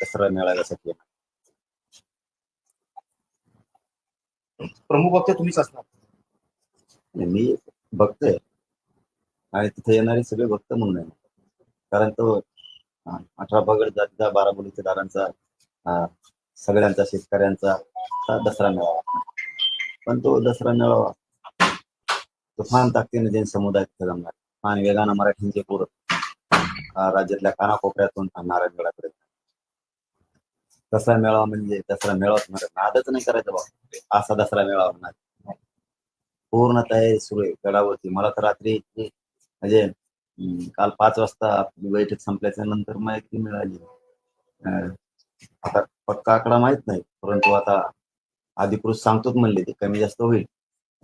दसरा मेळाव्यासाठी येणार. प्रमुख वक्ते तुम्हीच असणार. आणि मी बघतोय आणि तिथे येणारे सगळे भक्त म्हणून आहे. कारण तो अठरा पगड जातीचा बारा बोलीच्या दारांचा सगळ्यांचा शेतकऱ्यांचा दसरा मेळावा. पण तो दसरा मेळावा तुफान ताकदीने जैन समुदाय तिथे जमणार. फान वेगानं मराठींचे पूर राज्यातल्या कानाकोपऱ्यातून नारायणगडाकडे दसरा मेळावा म्हणजे दसरा मेळावाच म्हणत नादच नाही करायचं बाबा असा दसरा मेळावा म्हणणार पूर्ण तयारी सुरू आहे. गडावरती. मला तर रात्री म्हणजे काल पाच वाजता आपली बैठक संपल्याच्या नंतर माहिती मिळाली. आता पक्का आकडा माहीत नाही. परंतु आता अधिकृत सांगतोच म्हणले ते कमी जास्त होईल.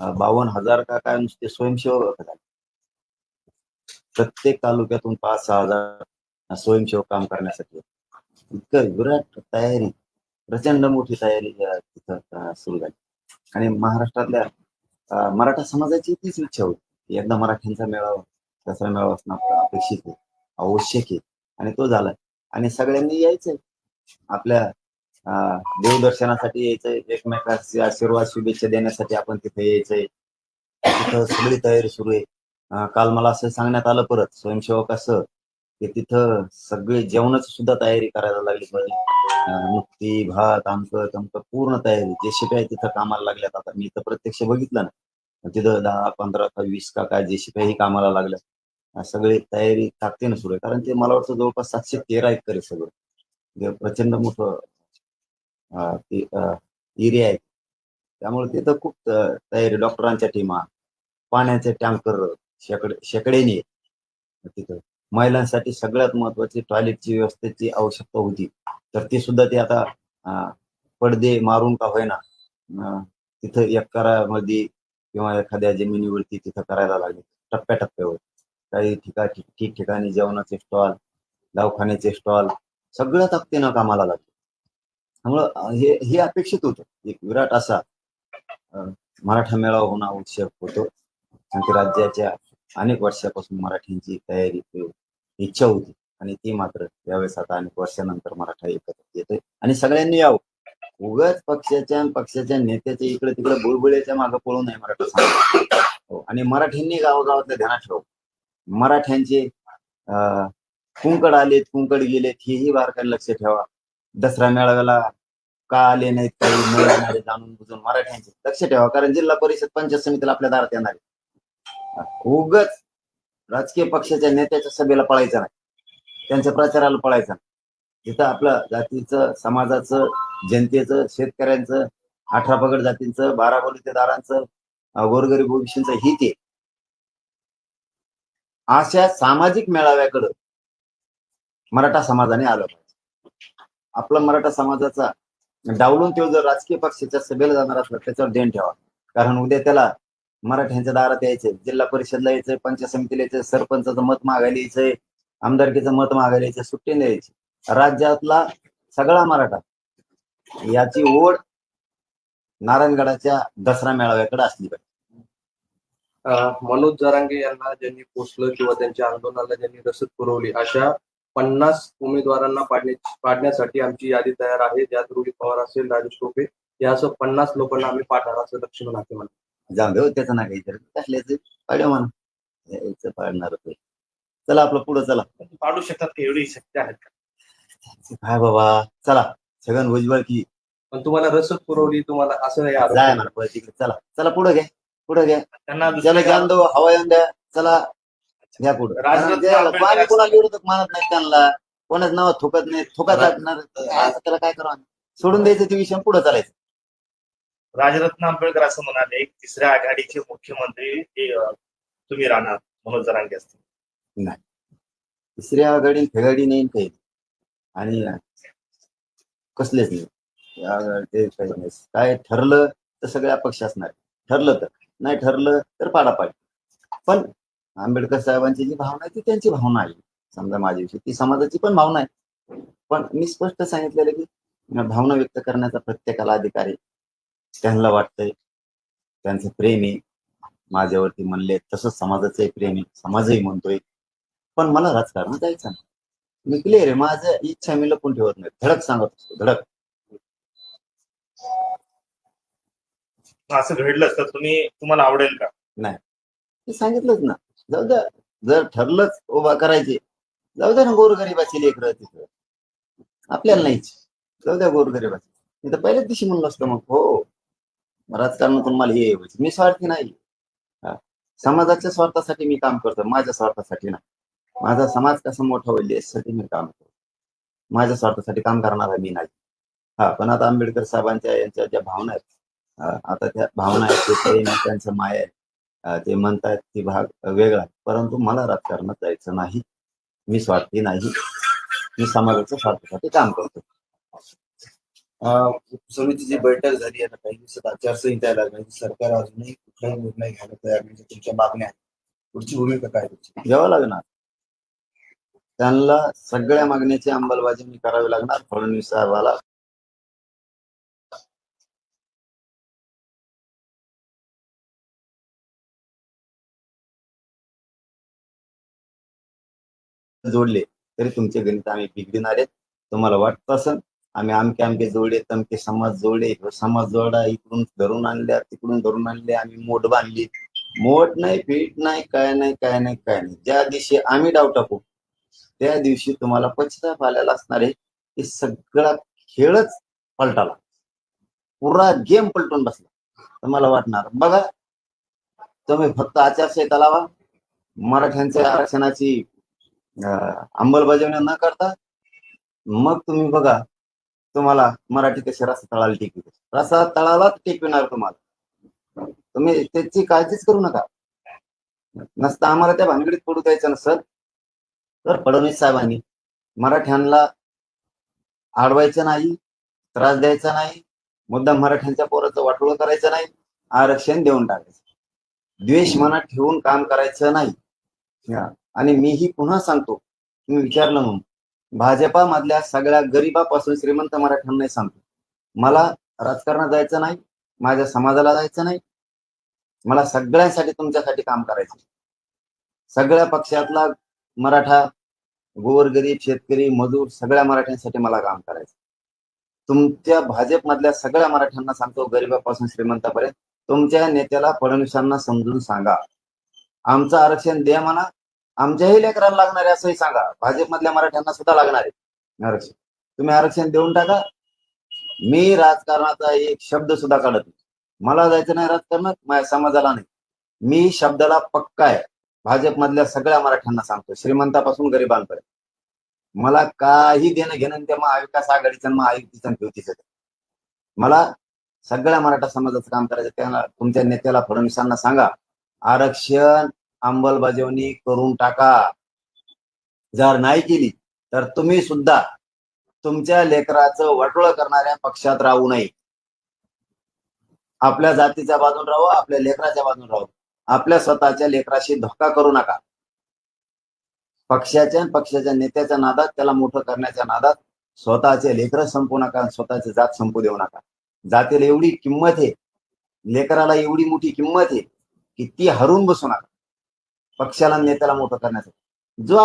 बावन्न हजार का काय नुसते स्वयंसेवक प्रत्येक तालुक्यातून पाच सहा हजार स्वयंसेवक काम करण्यासाठी इतकं विराट तयारी प्रचंड मोठी तयारी तिथं सुरू झाली. आणि महाराष्ट्रातल्या मराठा समाजाची तीच इच्छा होती एकदा मराठ्यांचा मेळावा दसरा मेळावा असणं अपेक्षित आहे आवश्यक आहे. आणि तो झाला. आणि सगळ्यांनी यायचंय. आपल्या देवदर्शनासाठी यायचंय. एकमेकांचे आशीर्वाद शुभेच्छा देण्यासाठी आपण तिथे यायचंय. तिथं सगळी तयारी सुरू आहे. काल मला असं सांगण्यात आलं परत स्वयंसेवक असं की तिथं सगळे जेवणाची सुद्धा तयारी करायला लागली म्हणजे, पाहिजे नुकती भात आमचं तमकं पूर्ण तयारी जे शिपाई तिथं कामाला लागल्यात. आता मी तर प्रत्यक्ष बघितलं ना. तिथं दहा पंधरा का वीस का काय जे शिपाई कामाला लागल्या सगळी तयारी ताकदीनं सुरू. आहे कारण ते मला वाटतं जवळपास सातशे तेरा एकर आहे सगळं. प्रचंड मोठं ते एरिया आहे. त्यामुळे तिथं खूप तयारी. डॉक्टरांच्या टीमा पाण्याचे टँकर शेकडे शेकडेने तिथं. महिलांसाठी सगळ्यात महत्वाची टॉयलेटची व्यवस्थेची आवश्यकता होती. तर ती सुद्धा ते आता पडदे मारून का होईना तिथं एकरामध्ये किंवा एखाद्या जमिनीवरती तिथं करायला लागले. टप्प्याटप्प्यावर. काही ठिकाणी ठिकठिकाणी जेवणाचे स्टॉल दवाखान्याचे स्टॉल सगळ्या ताकदीनं कामाला लागले. त्यामुळं हे हे अपेक्षित होतं. एक विराट असा मराठा मेळावा होणं आवश्यक होतो. आणि राज्याच्या अनेक वर्षापासून मराठींची तयारी इच्छा होती. आणि ती मात्र यावेळेस आता अनेक वर्षानंतर मराठा एकत्र येतोय. आणि सगळ्यांनी यावं. उगाच पक्षाच्या पक्षाच्या नेत्याच्या इकडे तिकडे बुळबुळ्याच्या मागे पळू नये मराठा समाज. हो, आणि मराठ्यांनी गावोगावातल्या ध्यानात ठेव मराठ्यांचे कुंकड आलेत कुंकड गेलेत हेही बारकाने लक्ष ठेवा. दसरा मेळाव्याला का आले नाहीत काही न येणारे जाणून बुजून मराठ्यांचे. लक्ष ठेवा. कारण जिल्हा परिषद पंचायत समितीला आपल्या दारात येणार आहे. उगाच राजकीय पक्षाच्या नेत्याच्या सभेला पळायचं नाही. त्यांच्या प्रचाराला पळायचं नाही. इथं आपलं जातीचं समाजाचं जनतेचं शेतकऱ्यांचं अठरा पगड जातींचं बारा बोलतेदारांचं गोरगरीब ओबीसींचं हित आहे. अशा सामाजिक मेळाव्याकडं मराठा समाजाने आलं पाहिजे. आपला मराठा समाजाचा डावलून तो जर राजकीय पक्षाच्या सभेला जाणार असला त्याच्यावर देण ठेवा. कारण उद्या त्याला मराठ्यांच्या दारात यायचंय जिल्हा परिषदला यायचंय पंचायत समितीला यायचंय सरपंचाचं मत मागायला यायचंय आमदारकीचं मत मागायला यायचंय सुट्टी यायचे. राज्यातला सगळा मराठा याची ओढ नारायणगडाच्या दसरा मेळाव्याकडे असली पाहिजे. मनोज जरांगे यांना ज्यांनी पोचलं किंवा त्यांच्या आंदोलनाला ज्यांनी रसद पुरवली अशा पन्नास उमेदवारांना पाडण्या पाडण्यासाठी आमची यादी तयार आहे. ज्यात रुडी पवार असेल राजेश टोपे या असं पन्नास लोकांना आम्ही पाडणार असं लक्ष्मण हाके म्हणतात. जाऊ दे हो, त्याचं नाही काही कसल्याच? पाड्या म्हणा. यायचं पाडणार होते. चला आपलं पुढं चला. पाडू शकतात की? एवढी शक्य आहेत का? काय बाबा. चला. छगन भुजबळ की. पण तुम्हाला रसद पुरवली तुम्हाला असं जाय म्हणा तिकडे चला. चला पुढे घ्या. पुढे घ्या. त्यांना दुसऱ्या- ज्ञान दो हवा येऊन द्या. चला. घ्या पुढे. राजरत्न कोणी कोणाला विरोधक मानत नाही त्यांना कोणाच नाव थुकत नाही थुकत टाकणार असं त्याला काय करा सोडून द्यायचं ते विषय पुढे चालायचं. राजरत्न आंबेडकर असं म्हणाले तिसऱ्या आघाडीचे मुख्यमंत्री तुम्ही राहणार मनोज जरांगे असतील. तिसऱ्या आघाडी फेगाडी नाही काही. आणि कसलेच नाही. काय ठरलं तर सगळ्या पक्ष असणार. ठरलं तर. नाही ठरलं तर पाडापाडी. पण आंबेडकर साहेबांची जी भावना आहे ती त्यांची भावना आहे. समजा माझ्याविषयी ती समाजाची पण भावना आहे. पण मी स्पष्ट सांगितलेलं की भावना व्यक्त करण्याचा प्रत्येकाला अधिकार आहे. त्यांना वाटतंय त्यांचं प्रेम आहे माझ्यावरती म्हणले तसंच समाजाचंही प्रेम आहे समाजही म्हणतोय. पण मला राजकारणात जायचं नाही. मी क्लिअर आहे माझं इच्छा मी लपून ठेवत नाही. धडक सांगत असतो धडक. असं घडलं तर तुम्ही तुम्हाला आवडेल का? मी सांगितलंच ना. जाऊ द्या. जर ठरलंच उभा करायचे जाऊ द्या ना गोरगरिबाची लेकरं तिथं. आपल्याला नाहीच जाऊ द्या गोरगरिबाची. मी तर पहिल्याच दिवशी म्हणलं असतं मग हो. राजकारणातून मला हे व्हायचं. मी स्वार्थी नाही. समाजाच्या स्वार्थासाठी मी काम करतो माझ्या स्वार्थासाठी ना माझा समाज कसा मोठा होईल यासाठी मी काम करतो. माझ्या स्वार्थासाठी काम करणारा मी नाही. हा पण आता आंबेडकर साहेबांच्या यांच्या ज्या भावना आहेत आता त्या भावना आहेत त्यांचं माय आहे. ते म्हणतायत ती भाग वेगळा परंतु मला राजकारणात जायचं नाही. मी स्वार्थी नाही. मी समाजाच्या स्वार्थासाठी काम करतो. समितीची बैठक झाली आता. काही दिवसात आचारसंहिता लागली सरकार अजूनही कुठलाही निर्णय घ्यायला तयार म्हणजे तुमच्या मागण्या पुढची भूमिका काय तुमची घ्यावं लागणार. त्यांना सगळ्या मागण्याची अंमलबजावणी करावी लागणार. फडणवीस साहेबाला. जोडले. तरी तुमचे गणित आम्ही बिघडणार आहेत. तुम्हाला वाटत असेल आम्ही आमके आमके जोडे तमके समाज जोडे समाज जोडा इकडून धरून आणल्या तिकडून धरून आणले आम्ही मोठ बांधली. मोठ नाही पीठ नाही काय नाही काय नाही काय नाही. ज्या दिवशी आम्ही डाव टाकू त्या दिवशी तुम्हाला पश्चाताप आलेला असणार आहे. की सगळा खेळच पलटाला. पुरा गेम पलटून बसला. तुम्हाला वाटणार बघा तुम्ही फक्त आचारसंहिता लावा. मराठ्यांच्या आरक्षणाची अंमलबजावणी न करता मग तुम्ही बघा तुम्हाला मराठी कशी रस्ता तळाला टिकविते रसा तळालाच टिकविणार तुम्हाला. तुम्ही त्याची काळजीच करू नका. नसता आम्हाला त्या भानगडीत पडू द्यायचं नसत तर फडणवीस साहेबांनी मराठ्यांना आडवायचं नाही त्रास द्यायचा नाही मुद्दा मराठ्यांच्या पोराचं वाटोळ करायचं नाही आरक्षण देऊन टाकायचं. द्वेष मनात ठेवून काम करायचं नाही. आणि मीही पुन्हा सांगतो तुम्ही विचारलं म्हणून. भाजपामधल्या सगळ्या गरीबापासून श्रीमंत मराठ्यांनाही सांगतो. मला राजकारणात जायचं नाही माझ्या समाजाला जायचं नाही. मला सगळ्यांसाठी तुमच्यासाठी काम करायचं. सगळ्या पक्षातला मराठा गोरगरीब शेतकरी मजूर सगळ्या मराठ्यांसाठी मला काम करायचं. तुमच्या भाजपमधल्या सगळ्या मराठ्यांना सांगतो गरिबापासून श्रीमंतापर्यंत. तुमच्या नेत्याला फडणवीसांना समजून सांगा. आमचं आरक्षण द्या म्हणा आमच्याही लेकराला लागणार आहे असंही सांगा. भाजपमधल्या मराठ्यांना सुद्धा लागणार. आहे आरक्षण. तुम्ही आरक्षण देऊन टाका. मी राजकारणाचा एक शब्द सुद्धा काढत नाही. मला जायचं नाही राजकारणात माझ्या समाजाला नाही. मी शब्दाला पक्का आहे. भाजपमधल्या सगळ्या मराठ्यांना सांगतो. श्रीमंतापासून गरिबांपर्यंत. मला काही देणं घेणं त्या महाविकास आघाडीचं आणि महायुतीचं युतीचं मला सगळ्या मराठा समाजाचं काम करायचं त्याला तुमच्या नेत्याला फडणवीसांना सांगा. आरक्षण अंमलबजावणी करून टाका. जर नाही केली तर तुम्ही सुद्धा तुमच्या लेकराचं वटोळ करणाऱ्या पक्षात राहू नये. आपल्या जातीच्या बाजून राहू आपल्या लेकराच्या बाजून राहू. आपल्या स्वतःच्या लेकराशी धोका करू नका. पक्षाच्या पक्षाच्या नेत्याच्या नादात त्याला मोठं करण्याच्या नादात स्वतःचे लेकर संपू नका आणि स्वतःची जात संपू देऊ नका. जातीला एवढी किंमत आहे लेकराला एवढी मोठी किंमत आहे की ती हरून बसू नका. पक्षाला नेत्याला मोठं करण्यासाठी जो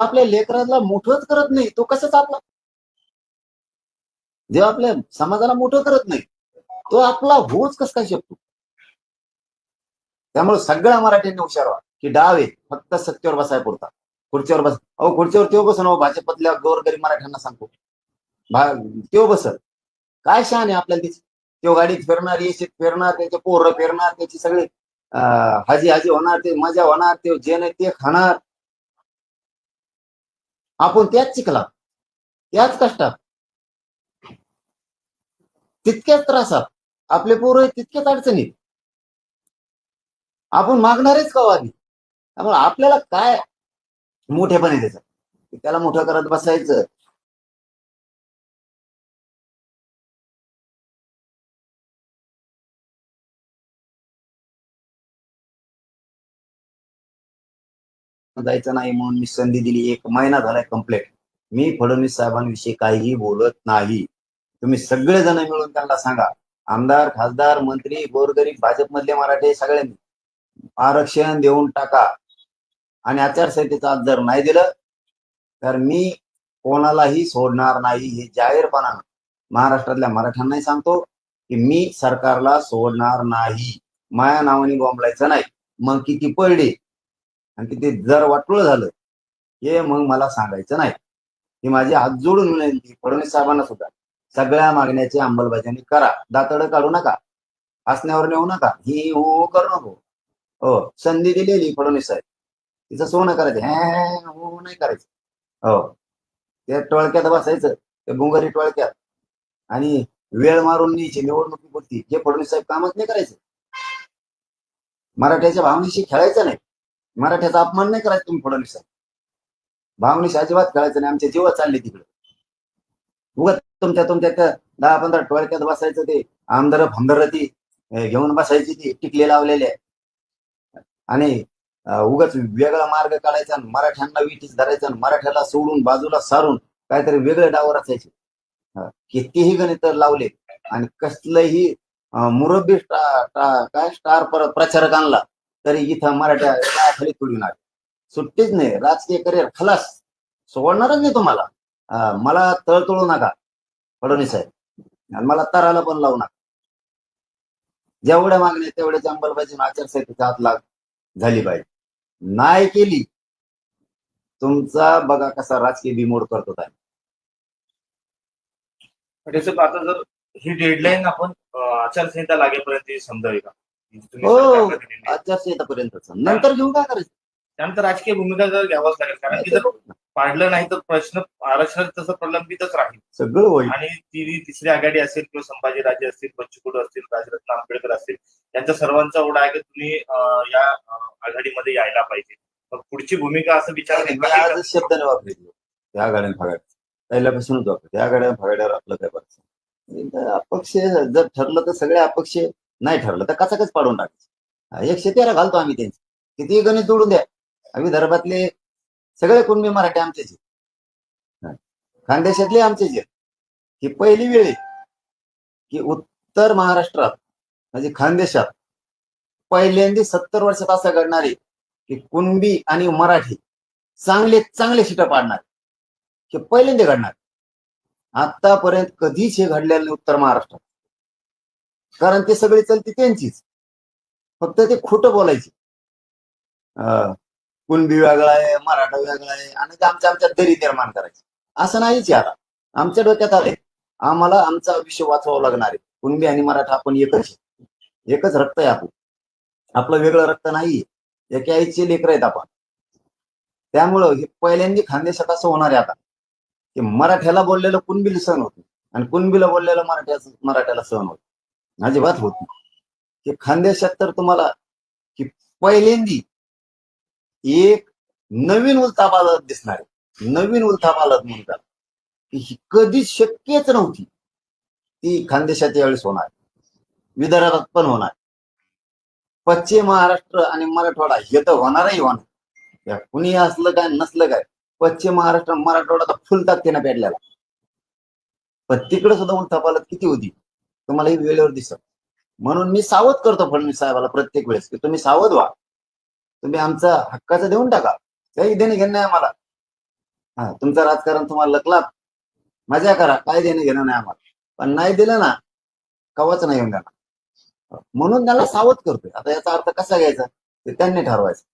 आपल्या लेकराला मोठंच करत नाही तो कसाच आपला जेव्हा आपल्या समाजाला मोठं करत नाही तो आपला होच कस काय शकतो? त्यामुळे सगळ्या मराठ्यांनी हुशार व्हा की डाव आहे फक्त सत्तेवर बसाय पुरता. खुर्चीवर बस अहो खुर्चीवर तेव्हा बसून अहो भाजपतल्या गोरगरीब मराठ्यांना सांगतो. भा तेव्हा बसल काय शान आहे आपल्याला त्याची? तो गाडीत फिरणार येशीत फिरणार त्याचे पोरं फिरणार त्याची सगळे. हाजी हाजी होणार ते मजा होणार ते जे नाही ते खाणार. आपण त्याच शिकला. त्याच कष्टात. तितक्याच त्रासात. आपले पोरं तितक्याच अडचणीत. आपण मागणारेच का त्यामुळे आपल्याला काय मोठेपणे त्याचं? त्याला मोठं करत बसायचं. जायचं नाही म्हणून मी संधी दिली. एक महिना झालाय कंप्लेंट मी फडणवीस साहेबांविषयी काहीही बोलत नाही. तुम्ही सगळेजण मिळून त्यांना सांगा. आमदार खासदार मंत्री गोरगरीब भाजपमधले मराठे सगळ्यांनी आरक्षण देऊन टाका. आणि आचारसंहितेचा आज जर नाही दिलं तर मी कोणालाही सोडणार नाही. हे जाहीरपणानं महाराष्ट्रातल्या मराठ्यांनाही सांगतो की मी सरकारला सोडणार नाही. माया नावाने बोंबलायचं नाही. मग किती पडली? आणि किती जर वाटोळ झालं हे मग मला सांगायचं नाही. ही माझी हात जोडून विनंती फडणवीस साहेबांना सुद्धा. सगळ्या मागण्याची अंमलबजावणी करा. दातड काढू नका. हसण्यावर नेऊ नका. ही हो हो करू नको. हो संधी दिलेली फडणवीस साहेब. तिचं सोनं करायचं. हे हो, हो नाही करायचं. हो. ते टोळक्यात बसायचं. ते बुंगारी टोळक्यात. आणि वेळ मारून न्यायची निवडणुकीपुरती. हे फडणवीस साहेब कामच नाही करायचं. मराठ्याच्या भावनेशी खेळायचं नाही. मराठ्याचा अपमान नाही करायचा तुम्ही फडणवीस साहेब. भावनेशी अजिबात खेळायचं नाही आमच्या जीव चालले तिकडे. उगत तुमच्या तुमच्या त्या दहा पंधरा टोळक्यात बसायचं ते आमदार फमदार ती घेऊन बसायची ती टिकले लावलेले आणि उगाच वेगळा मार्ग काढायचा आणि मराठ्यांना विटीच धरायचा आणि मराठ्याला सोडून बाजूला सारून काहीतरी वेगळं डावर असायचे कितीही गणित लावले आणि कसलंही मुरब्बी काय स्टार प्रचारक आणला तरी इथं मराठा खाली तुडून आले. सुट्टीच नाही राजकीय करिअर खलास. सोडणारच नाही तुम्हाला. मला तळतळू नका फडणवीस साहेब. आणि मला तराला पण लावू नका. जेवढ्या मागण्या तेवढ्याची अंमलबजावणी आचारसंहितेच्या हात लाग झाली पाहिजे. नाही केली तुमचा बघा कसा राजकीय बिमोड करतो आहे आता जर ही डेडलाईन आपण आचारसंहिता लागेपर्यंत समजावी का? हो. आचारसंहितापर्यंतच नंतर घेऊन काय करायचं? त्यानंतर राजकीय भूमिका जर घ्यावाच लागेल कारण की जर पाडलं नाही तर प्रश्न आरक्षण तसं प्रलंबितच राहील. सगळं होईल. आणि ती तिसरी आघाडी असेल किंवा संभाजीराजे असतील बच्चूकडू असतील राजरत्न आंबेडकर असतील यांच्या सर्वांचा ओढा आहे की तुम्ही या आघाडीमध्ये यायला पाहिजे. मग पुढची भूमिका असं विचार आज शब्दाने वापरले. त्या गाड्यान फगाड पहिल्यापासूनच वापर त्या गाड्या फगाड्यावर आपलं काय बरं अपक्ष जर ठरलं तर सगळे अपक्ष नाही ठरलं तर कचाकच पाडून टाकायचं. एकशे तेरा घालतो आम्ही त्यांचे. किती गणित जोडून द्या. विदर्भातले सगळे कुणबी मराठी आमचेच खानदेशातले आमचेच ही पहिली वेळ आहे की उत्तर महाराष्ट्रात म्हणजे खानदेशात पहिल्यांदा सत्तर वर्षात असं घडणार आहे की कुणबी आणि मराठी चांगले चांगले शिटा पाडणार हे पहिल्यांदा घडणार आतापर्यंत कधीच हे घडलेलं नाही उत्तर महाराष्ट्रात. कारण ते सगळे चलती त्यांचीच. फक्त ते खोटं बोलायचे. अं, कुणबी वेगळा आहे मराठा वेगळा आहे आणि ते आमच्या आमच्या दरी निर्माण करायचे. असं नाहीच आता आमच्या डोक्यात आले आम्हाला आमचा विषय वाचवावा लागणार आहे. कुणबी आणि मराठा आपण एकच एकच रक्त आहे आपण आपलं वेगळं रक्त नाही एका आईचे लेकर आहेत आपण. त्यामुळं हे पहिल्यांदा खानदेशात असं होणार आहे आता. की मराठ्याला बोललेलं कुणबीला सहन होत आणि कुणबीला बोललेलं मराठ्याचं मराठ्याला सहन होत अजिबात होत नाही. की खानदेशात तर तुम्हाला की पहिल्यांदी एक नवीन उलथापालत दिसणार आहे. नवीन उलथापालत म्हणतात की ही कधीच शक्यच नव्हती. ती खानदेशाच्या वेळेस होणार. विदर्भात पण होणार. पश्चिम महाराष्ट्र आणि मराठवाडा हे तर होणारही होणार. या कुणी असलं काय नसलं काय पश्चिम महाराष्ट्र मराठवाडा तर फुल ताकदीनं पेटलेला पण तिकडे सुद्धा उलथापालत किती होती? तुम्हाला ही वेळेवर दिसत. म्हणून मी सावध करतो फडणवीस साहेबाला प्रत्येक वेळेस की तुम्ही सावध व्हा. तुम्ही आमचा हक्काचं देऊन टाका. काही देणे घेणं नाही आम्हाला. हा तुमचं राजकारण तुम्हाला लकलात. मजा करा काय देणं घेणं नाही आम्हाला. पण नाही दिलं ना कवाच नाही येऊन देणार म्हणून त्याला सावध करतोय. आता याचा अर्थ कसा घ्यायचा? ते त्यांनी ठरवायचं.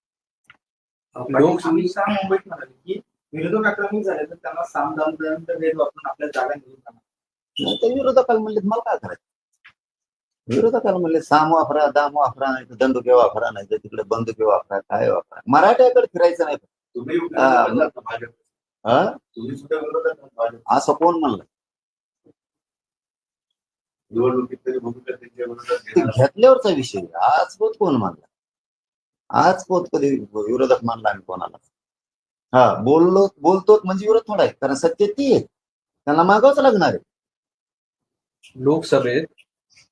मुंबईत म्हणाले की विरोधक आक्रमक झाले तर त्यांना साम दाम पर्यंत वेळ वापरून आपल्या जागा जाणार नाही तर विरोधकाला म्हणले मला काय करायचं? विरोधकाला म्हणले साम वापरा दाम वापरा नाही तर दंडुके वापरा नाही तर तिकडे बंदुके वापरा काय वापरा. मराठ्याकडे फिरायचं नाही. असं कोण म्हणलं. घेतल्यावरचा विषय. आज पोत कोण मानला आज पोत कधी विरोधक मानला आम्ही कोणाला? हा बोललो बोलतो म्हणजे विरोध थोडा आहे कारण सत्य ती आहे. त्यांना मागावच लागणार आहे. लोकसभेत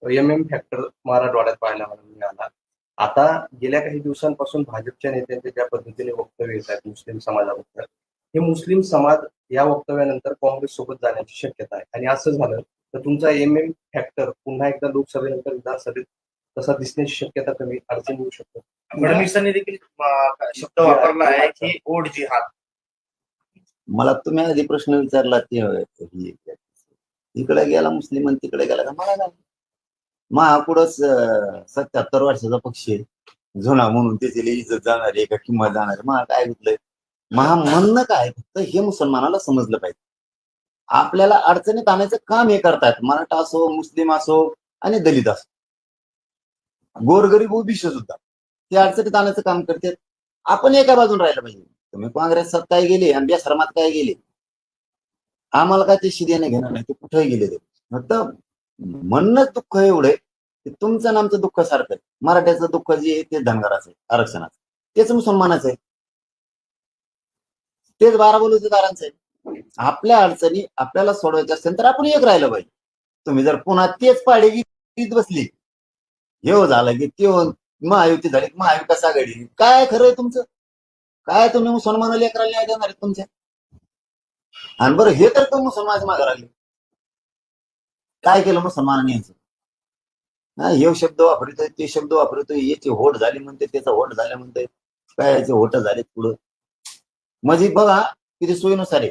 एम एम फॅक्टर मराठवाड्यात पाहायला मिळाला. आता गेल्या काही दिवसांपासून भाजपच्या नेत्यांचे ज्या पद्धतीने वक्तव्य येत आहेत मुस्लिम समाजाबद्दल हे मुस्लिम समाज या वक्तव्यानंतर काँग्रेस सोबत जाण्याची शक्यता आहे. आणि असं झालं तर तुमचा एम एम फॅक्टर पुन्हा एकदा लोकसभेनंतर विधानसभेत तसा दिसण्याची शक्यता कमी अडचण येऊ शकतो. फडणवीसांनी देखील शब्द वापरला आहे की ओढ जिहाद मला तुम्ही आधी प्रश्न विचारला ते इकडे गेला मुस्लिम आणि तिकडे गेला का मला काय महापुढंच सत्याहत्तर वर्षाचा पक्ष आहे. जुना म्हणून त्याची इज्जत जाणार आहे का किंमत जाणार महा काय घेतलंय महा म्हणणं काय फक्त हे मुसलमानाला समजलं पाहिजे. आपल्याला अडचणीत आणायचं काम हे करतायत मराठा असो मुस्लिम असो आणि दलित असो. गोरगरीब ओबीसी सुद्धा. ते अडचणीत आणायचं काम करतात. आपण एका बाजून राहिलं पाहिजे. तुम्ही काँग्रेसात काय गेले आणि बेसरमात काय गेले? आम्हाला काय ते शिर्याने घेणार नाही ते कुठेही गेले ते. फक्त म्हणणंच दुःख एवढे की तुमचं आणि आमचं दुःख सारखं आहे. मराठ्याचं दुःख जे आहे ते धनगराचं आहे आरक्षणाचं. तेच मुसलमानाचं आहे. तेच बारा दारांचं आहे. आपल्या अडचणी आपल्याला सोडवायच्या असेल तर आपण एक राहिलं पाहिजे. तुम्ही जर पुन्हा तेच पाडे गीत बसली हे झालं की ते हो, महायुती झाली महाविकास आघाडी. काय खरंय तुमचं? काय तुम्ही मुसलमानाला लेकराला न्याय देणार तुमच्या? आणि बरं हे तर तो मुसलमानाच्या मागे लागले काय केलं मुसलमानांनी यांचं? हा हे शब्द वापरतोय ते शब्द वापरतोय याची होट झाली म्हणते त्याचा होट झाले म्हणते. काय याचे होट झाले पुढं? म्हणजे बघा किती सोयीनुसार आहे.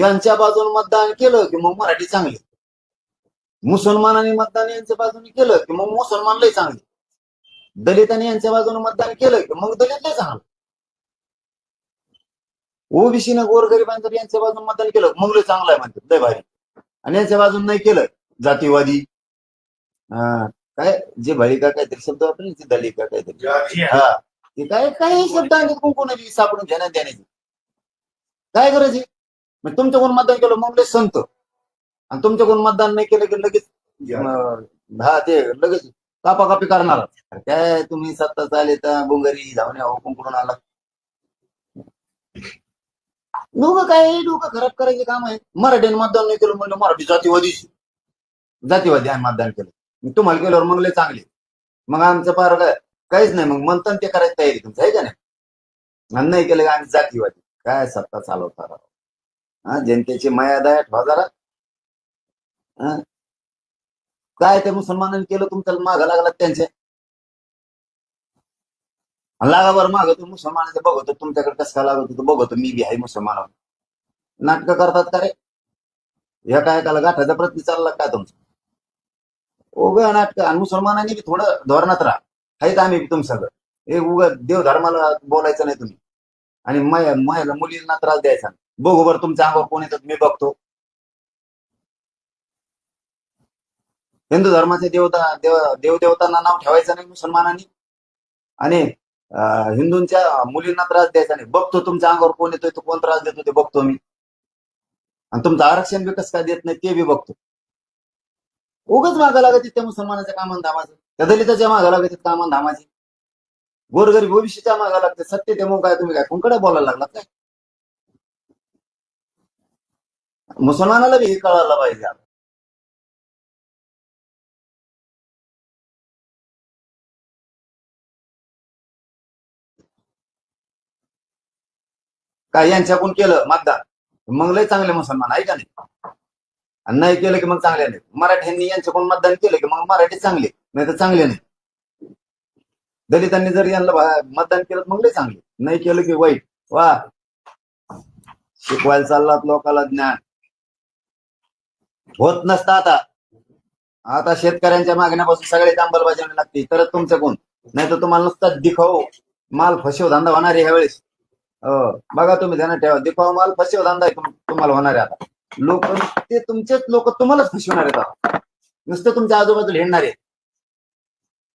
यांच्या बाजूने मतदान केलं की मग मराठी चांगली. मुसलमानांनी मतदान यांच्या बाजूने केलं की मग मुसलमान लय चांगले. दलितांनी यांच्या बाजूने मतदान केलं की मग दलित लय चांगलं. ओबीसीनं गोरगरिबांचं यांच्या बाजूने मतदान केलं. मग लय चांगलं आहे म्हणतात लय भारी. आणि यांच्या बाजूने नाही केलं जातीवादी. हा काय जे भळिका काहीतरी शब्द वापरेल ते दलिका काहीतरी. हा ते काय काही शब्द आहेत कोणाची सापडून घेण्यात देण्याची? काय आहे मग तुमच्याकडून मतदान केलं मग लय संत. आणि तुमच्याकडून मतदान नाही केलं की लगेच हा ते लगेच कापाकापी करणार. काय तुम्ही सत्ता चाले तर बोंगरी जाऊन हुकूम करून आला? लोक काय लोक खराब करायचे काम आहे. मराठीने मतदान नाही केलं म्हणलं मराठी जातीवादी जातीवादी आहे मतदान केलं. तुम्हाला केल्यावर म्हणले चांगले. मग आमचं पार काहीच नाही. मग मंथन ते करायची तयारी तुमचं आहे का नाही? आणि नाही केलं का आम्ही जातीवादी? काय सत्ता चालवता राव? हा जनतेची मर्यादा ठेवा जरा. हा? काय ते मुसलमानांनी केलं तुमचं मागं लागला त्यांच्या? लागा बरं मागं तू मुसलमानाचं बघतो तुमच्याकडे कसं काय लागत होतं बघतो मी बी आहे मुसलमान. नाटकं करतात का रे? एका एकाला गाठाचा प्रश्न चालला काय तुमचं? उभ्या नाटक आणि मुसलमानांनी बी थोडं धोरणात राहा. आहेत आम्ही बी तुम सगळं हे उग देव धर्माला बोलायचं नाही तुम्ही. आणि महिला मुलींना त्रास द्यायचा बघू बरं तुमच्या अंगावर कोण येतात मी बघतो. हिंदू धर्माचे देवता देव देवदेवतांना नाव ठेवायचं नाही मुसलमानांनी. आणि हिंदूंच्या मुलींना त्रास द्यायचा नाही. बघतो तुमच्या अंगावर कोण येतोय तो कोण त्रास देतो ते बघतो मी. आणि तुमचं आरक्षण बी कसं काय देत नाही ते बी बघतो. उगच मागा लागत त्या मुसलमानाच्या कामान धामाचं. त्या दलिताच्या मागा लागत कामान धामाची. गोरगरीब भविष्याच्या मागा लागते सत्य ते मग काय तुम्ही काय कुंकडे बोलायला लागला काय? मुसलमानाला बी हे कळायला पाहिजे काय यांच्याकडून केलं? मतदान. मग लय चांगले मुसलमान आहे का नाही? आणि नाही केलं की मग चांगले नाही. मराठ्यांनी यांच्याकडून मतदान केलं की मग मराठी चांगले नाही तर चांगले नाही. दलितांनी जर यांना मतदान केलं मग लय चांगले. नाही केलं की वाईट. वा. शिकवायला चाललात लोकाला ज्ञान. होत नसतं आता. आता शेतकऱ्यांच्या मागण्यापासून सगळे अंमलबजावणी लागते. तरच तुमचं कोण? नाही तर तुम्हाला नुसतं दिखाव माल फसव धंदा होणार आहे ह्यावेळेस. हो बघा तुम्ही ध्यानात ठेवा. दिखाव माल फसेव धंदा आहे तुम्हाला होणार आहे आता. लोक ते तुमचेच लोक तुम्हालाच फसवणार आहेत नुसतं तुमच्या आजूबाजूला हिंडणार आहेत.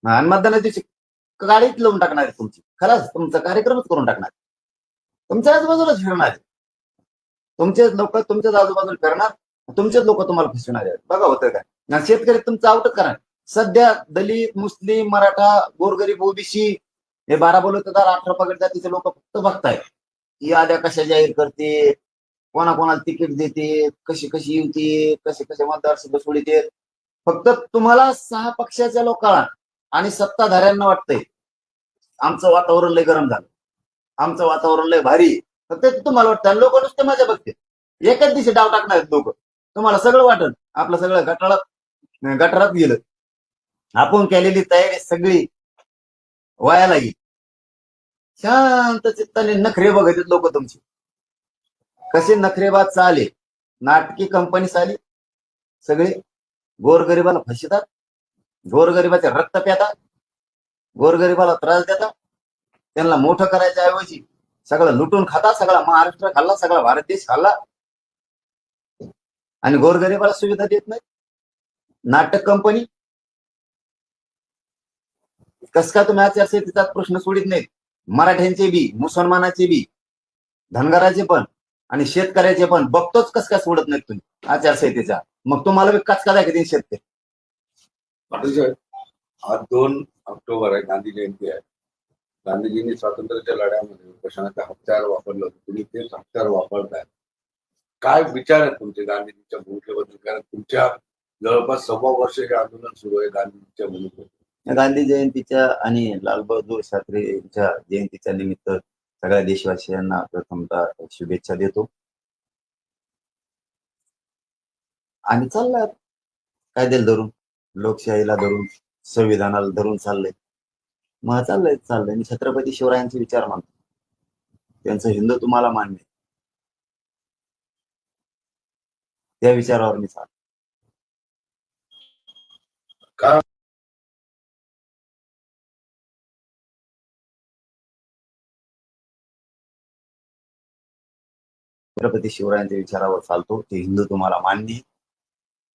आणि मतदानाच्या दिवशी गाडीच लावून टाकणार आहे तुमची. खरंच तुमचा कार्यक्रमच करून टाकणार तुमच्या आजूबाजूलाच फिरणार आहे तुमचेच लोक तुमच्याच आजूबाजूला फिरणार तुमचेच लोक तुम्हाला फसवणार आहेत. बघा होतं काय. शेतकरी तुमचं आउटच करा सध्या दलित मुस्लिम मराठा गोरगरीब ओबीसी हे बारा बोलवतात अठरा पगड जातीचे लोक फक्त बघतायत. ही याद्या कशा जाहीर करते कोणा कोणाला तिकीट देते कशी कशी येते कसे कसे मतदारसंघ सोडिते. फक्त तुम्हाला सहा पक्षाच्या लोकांना आणि सत्ताधाऱ्यांना वाटतंय. आमचं वातावरण लय गरम झालं. आमचं वातावरण लय भारी. फक्त ते तुम्हाला वाटतं. लोक नुसते मजा बघते. एकाच दिवशी डाव टाकणार आहेत लोक. तुम्हाला सगळं वाटत आपलं सगळं गटारात गटारात गेलं. आपण केलेली तयारी सगळी वायाला येईल. शांत चित्ताने नखरे बघत लोक तुमची. कसे नखरेबाज चाले? नाटकी कंपनी चाली? सगळे? गोरगरिबाला फसितात गोरगरिबाचे रक्त प्यातात? गोरगरिबाला त्रास देतात? त्यांना मोठं करायच्या ऐवजी सगळं लुटून खाता सगळा महाराष्ट्र खाल्ला सगळा भारत देश खाल्ला? आणि गोरगरिबाला सुविधा देत नाही नाटक कंपनी कस का तुम्ही आचारसंहितेचा प्रश्न सोडित नाहीत? मराठ्यांचे बी मुसलमानाचे बी धनगराचे पण आणि शेतकऱ्याचे पण. बघतोच कस काय सोडत नाहीत तुम्ही आचारसंहितेचा मग तुम्हाला बी कचका दाखवते शेतकरी? आज दोन ऑक्टोबर आहे गांधी जयंती आहे. गांधीजींनी स्वातंत्र्याच्या लढ्यामध्ये उपोषणाचं हत्यार वापरलं होतं. तुम्ही तेच हत्यार वापरताय. काय विचार आहेत तुमचे गांधीजींच्या भूमिकेबद्दल? कारण तुमच्या जवळपास सव्वा वर्ष हे आंदोलन सुरू आहे गांधीजींच्या भूमिकेत. गांधी जयंतीच्या आणि लालबहादूर शास्त्री यांच्या जयंतीच्या निमित्त सगळ्या देशवासियांना प्रथमतः शुभेच्छा देतो. आणि चाललाय. कायद्याला धरून लोकशाहीला धरून संविधानाला धरून चाललंय. मग चाललंय चाललंय. मी छत्रपती शिवरायांचे विचार मानतो. त्यांचं हिंदू तुम्हाला मान्य त्या विचारावर मी चालतो छत्रपती शिवरायांच्या विचारावर चालतो. ते हिंदू तुम्हाला मान्य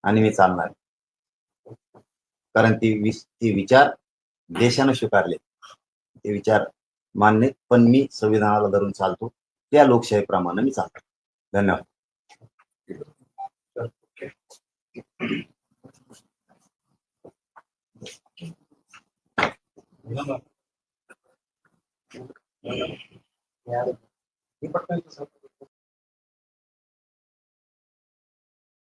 आणि मी चालणार. कारण ती ते विचार देशानं स्वीकारले ते विचार मान्य पण मी संविधानाला धरून चालतो. त्या लोकशाहीप्रमाणे मी चालतो. धन्यवाद. फडणवीस